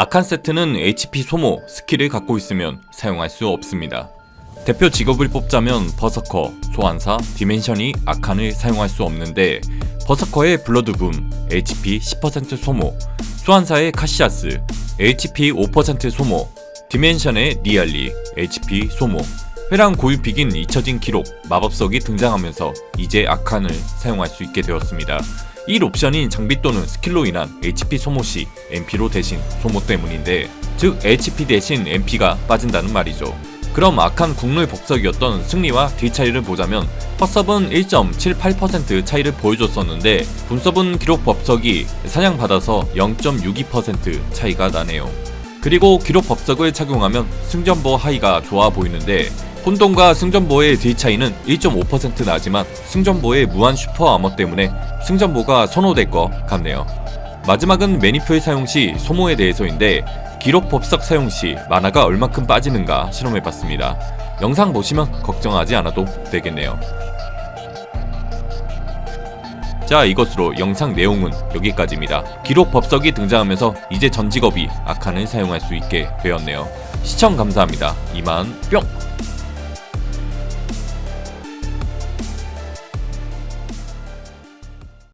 아칸 세트는 HP 소모 스킬을 갖고 있으면 사용할 수 없습니다. 대표 직업을 뽑자면 버서커, 소환사, 디멘션이 아칸을 사용할 수 없는데 버서커의 블러드붐, HP 10% 소모, 소환사의 카시아스, HP 5% 소모, 디멘션의 리알리, HP 소모, 회랑 고유픽인 잊혀진 기록, 마법석이 등장하면서 이제 아칸을 사용할 수 있게 되었습니다. 1 옵션인 장비 또는 스킬로 인한 HP 소모 시 MP로 대신 소모 때문인데 즉 HP 대신 MP가 빠진다는 말이죠. 그럼 악한 국룰 복석이었던 승리와 딜 차이를 보자면 헛섭은 1.78% 차이를 보여줬었는데 분섭은 기록 법석이 사냥받아서 0.62% 차이가 나네요. 그리고 기록 법석을 착용하면 승전보 하이가 좋아 보이는데 혼돈과 승전보의 딜 차이는 1.5% 나지만 승전보의 무한 슈퍼 아머 때문에 승전보가 선호될 것 같네요. 마지막은 매니플 사용 시 소모에 대해서인데 기록 법석 사용 시 만화가 얼마큼 빠지는가 실험해봤습니다. 영상 보시면 걱정하지 않아도 되겠네요. 자 이것으로 영상 내용은 여기까지입니다. 기록 법석이 등장하면서 이제 전 직업이 아칸을 사용할 수 있게 되었네요. 시청 감사합니다. 이만 뿅!